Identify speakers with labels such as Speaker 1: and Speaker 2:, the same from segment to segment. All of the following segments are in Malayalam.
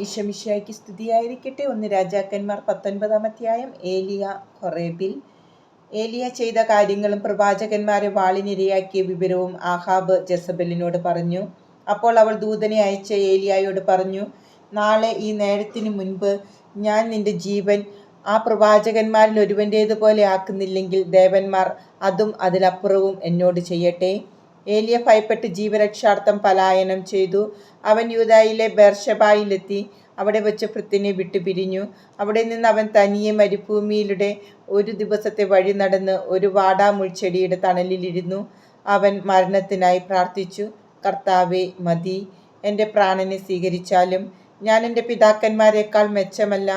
Speaker 1: ഇഷമിഷായ്ക്ക് സ്തുതിയായിരിക്കട്ടെ. ഒന്ന് രാജാക്കന്മാർ പത്തൊൻപതാം അധ്യായം. ഏലിയ ഹൊറേബിൽ ഏലിയ ചെയ്ത കാര്യങ്ങളും പ്രവാചകന്മാരെ വാളിനിരയാക്കിയ വിവരവും ആഹാബ് ജസബലിനോട് പറഞ്ഞു. അപ്പോൾ അവൾ ദൂതനെ അയച്ച ഏലിയായോട് പറഞ്ഞു നാളെ ഈ നേരത്തിനു മുൻപ് ഞാൻ നിന്റെ ജീവൻ ആ പ്രവാചകന്മാരിൽ ഒരുവന്റേതുപോലെ ആക്കുന്നില്ലെങ്കിൽ ദേവന്മാർ അതും അതിലപ്പുറവും എന്നോട് ചെയ്യട്ടെ. ഏലിയ ഭയപ്പെട്ട് ജീവരക്ഷാർത്ഥം പലായനം ചെയ്തു. അവൻ യൂതായിലെ ബെർഷബായിലെത്തി അവിടെ വെച്ച് ഭൃത്തിനെ വിട്ടുപിരിഞ്ഞു അവിടെ നിന്ന് അവൻ തനിയെ മരുഭൂമിയിലൂടെ ഒരു ദിവസത്തെ വഴി നടന്ന് ഒരു വാടാമുൾച്ചെടിയുടെ തണലിലിരുന്നു. അവൻ മരണത്തിനായി പ്രാർത്ഥിച്ചു കർത്താവെ മതി. എന്റെ പ്രാണനെ സ്വീകരിച്ചാലും ഞാൻ എന്റെ പിതാക്കന്മാരെക്കാൾ മെച്ചമല്ല.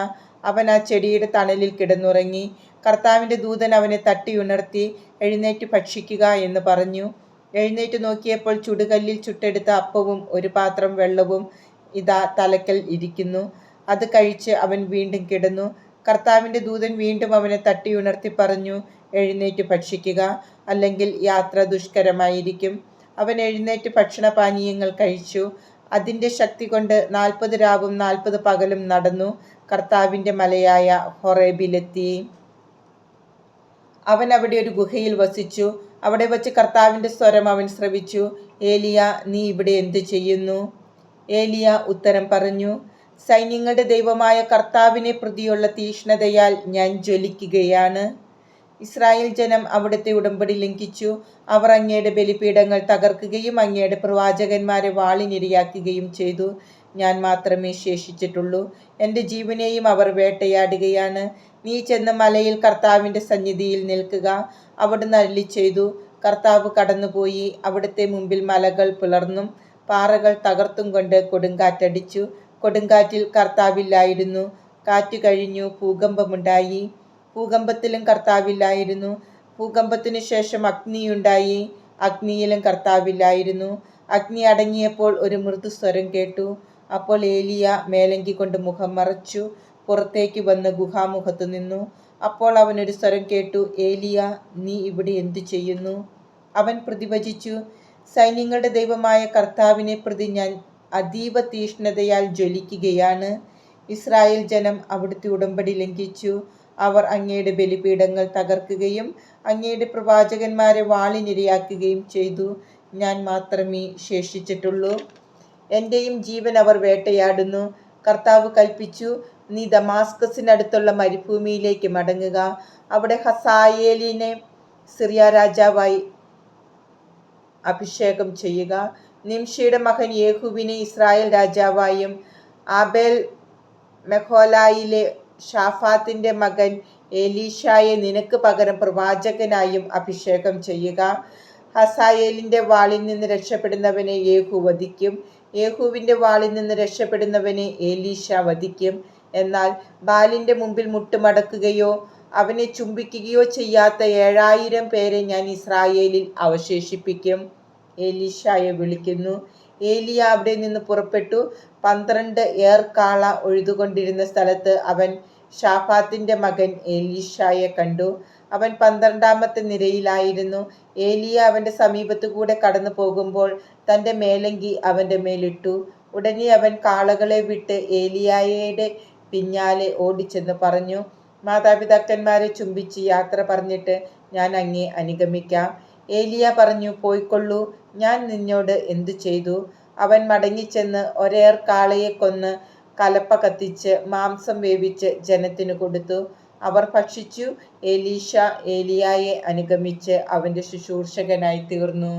Speaker 1: അവൻ ആ ചെടിയുടെ തണലിൽ കിടന്നുറങ്ങി. കർത്താവിന്റെ ദൂതൻ അവനെ തട്ടിയുണർത്തി എഴുന്നേറ്റ് ഭക്ഷിക്കുക എന്ന് പറഞ്ഞു. എഴുന്നേറ്റ് നോക്കിയപ്പോൾ ചുടുകല്ലിൽ ചുട്ടെടുത്ത അപ്പവും ഒരു പാത്രം വെള്ളവും ഇതാ തലക്കൽ ഇരിക്കുന്നു. അത് കഴിച്ച് അവൻ വീണ്ടും കിടന്നു. കർത്താവിന്റെ ദൂതൻ വീണ്ടും അവനെ തട്ടിയുണർത്തി പറഞ്ഞു എഴുന്നേറ്റ് ഭക്ഷിക്കുക അല്ലെങ്കിൽ യാത്ര ദുഷ്കരമായിരിക്കും. അവൻ എഴുന്നേറ്റ് ഭക്ഷണപാനീയങ്ങൾ കഴിച്ചു. അതിന്റെ ശക്തി കൊണ്ട് നാൽപ്പത് രാവും നാൽപ്പത് പകലും നടന്നു. കർത്താവിന്റെ മലയായ ഹൊറേബിലെത്തി. അവൻ അവിടെ ഒരു ഗുഹയിൽ വസിച്ചു. അവിടെ വച്ച് കർത്താവിന്റെ സ്വരം അവൻ ശ്രവിച്ചു. ഏലിയ നീ ഇവിടെ എന്തു ചെയ്യുന്നു? ഏലിയ ഉത്തരം പറഞ്ഞു സൈന്യങ്ങളുടെ ദൈവമായ കർത്താവിനെ പ്രതിയുള്ള തീഷ്ണതയാൽ ഞാൻ ജ്വലിക്കുകയാണ്. ഇസ്രായേൽ ജനം അവിടുത്തെ ഉടമ്പടി ലംഘിച്ചു. അവർ അങ്ങയുടെ ബലിപീഠങ്ങൾ തകർക്കുകയും അങ്ങയുടെ പ്രവാചകന്മാരെ വാളിനിരയാക്കുകയും ചെയ്തു. ഞാൻ മാത്രമേ ശേഷിച്ചിട്ടുള്ളൂ. എന്റെ ജീവനെയും അവർ വേട്ടയാടുകയാണ്. നീ ചെന്ന് മലയിൽ കർത്താവിന്റെ സന്നിധിയിൽ നിൽക്കുക. അവിടുന്ന് അരുളി ചെയ്തു കർത്താവ് കടന്നുപോയി. അവിടുത്തെ മുമ്പിൽ മലകൾ പിളർന്നും. പാറകൾ തകർത്തും കൊണ്ട് കൊടുങ്കാറ്റടിച്ചു കൊടുങ്കാറ്റിൽ കർത്താവില്ലായിരുന്നു. കാറ്റ് കഴിഞ്ഞു ഭൂകമ്പമുണ്ടായി. ഭൂകമ്പത്തിലും കർത്താവില്ലായിരുന്നു. ഭൂകമ്പത്തിനു ശേഷം അഗ്നിയുണ്ടായി. അഗ്നിയിലും കർത്താവില്ലായിരുന്നു. അഗ്നി അടങ്ങിയപ്പോൾ ഒരു മൃദുസ്വരം കേട്ടു. അപ്പോൾ ഏലിയ മേലങ്കി കൊണ്ട് മുഖം മറച്ചു. പുറത്തേക്ക് വന്ന് ഗുഹാമുഖത്ത് നിന്നു. അപ്പോൾ അവൻ ഒരു സ്വരം കേട്ടു ഏലിയ നീ ഇവിടെ എന്തു ചെയ്യുന്നു? അവൻ പ്രതിഭജിച്ചു സൈന്യങ്ങളുടെ ദൈവമായ കർത്താവിനെ പ്രതി ഞാൻ അതീവ തീഷ്ണതയാൽ ജ്വലിക്കുകയാണ്. ഇസ്രായേൽ ജനം അവിടുത്തെ ഉടമ്പടി ലംഘിച്ചു. അവർ അങ്ങയുടെ ബലിപീഠങ്ങൾ തകർക്കുകയും അങ്ങയുടെ പ്രവാചകന്മാരെ വാളിനിരയാക്കുകയും ചെയ്തു. ഞാൻ മാത്രമേ ശേഷിച്ചിട്ടുള്ളൂ. എന്റെയും ജീവൻ അവർ വേട്ടയാടുന്നു. കർത്താവ് കൽപ്പിച്ചു നീ ദമാസ്കസിനടുത്തുള്ള മരുഭൂമിയിലേക്ക് മടങ്ങുക. അവിടെ ഹസായേലിനെ സിറിയ രാജാവായി അഭിഷേകം ചെയ്യുക. നിംഷിയുടെ മകൻ യേഹുവിനെ ഇസ്രായേൽ രാജാവായും ആബേൽ മെഹോലായിലെ ഷാഫാത്തിന്റെ മകൻ എലീഷായെ നിനക്ക് പകരം പ്രവാചകനായും അഭിഷേകം ചെയ്യുക. ഹസായേലിന്റെ വാളിൽ നിന്ന് രക്ഷപ്പെടുന്നവനെ യേഹു വധിക്കും. യേഹുവിന്റെ വാളിൽ നിന്ന് രക്ഷപ്പെടുന്നവനെ ഏലീഷ വധിക്കും. എന്നാൽ ബാലിന്റെ മുമ്പിൽ മുട്ടുമടക്കുകയോ അവനെ ചുംബിക്കുകയോ ചെയ്യാത്ത ഏഴായിരം പേരെ ഞാൻ ഇസ്രായേലിൽ അവശേഷിപ്പിക്കും. ഏലീഷായെ വിളിക്കുന്നു. ഏലിയ അവിടെ നിന്ന് പുറപ്പെട്ടു. പന്ത്രണ്ട് ഏർ കാള ഒഴുതുകൊണ്ടിരുന്ന സ്ഥലത്ത് അവൻ ഷാഫാത്തിന്റെ മകൻ ഏലീഷായെ കണ്ടു. അവൻ പന്ത്രണ്ടാമത്തെ നിരയിലായിരുന്നു. ഏലിയ അവന്റെ സമീപത്തു കൂടെ കടന്നു പോകുമ്പോൾ തന്റെ മേലങ്കി അവന്റെ മേലിട്ടു. ഉടനെ അവൻ കാളകളെ വിട്ട് ഏലിയായയുടെ പിന്നാലെ ഓടിച്ചെന്ന് പറഞ്ഞു. മാതാപിതാക്കന്മാരെ ചുംബിച്ച് യാത്ര പറഞ്ഞിട്ട് ഞാൻ അങ്ങേ അനുഗമിക്കാം. ഏലിയ പറഞ്ഞു പോയിക്കൊള്ളൂ. ഞാൻ നിന്നോട് എന്തു ചെയ്തു? അവൻ മടങ്ങിച്ചെന്ന് ഒരേർ കാളയെ കൊന്ന് കലപ്പ കത്തിച്ച് മാംസം വേവിച്ച് ജനത്തിനു കൊടുത്തു. അവർ ഭക്ഷിച്ചു. ഏലീഷ ഏലിയായെ അനുഗമിച്ച് അവന്റെ ശുശ്രൂഷകനായി തീർന്നു.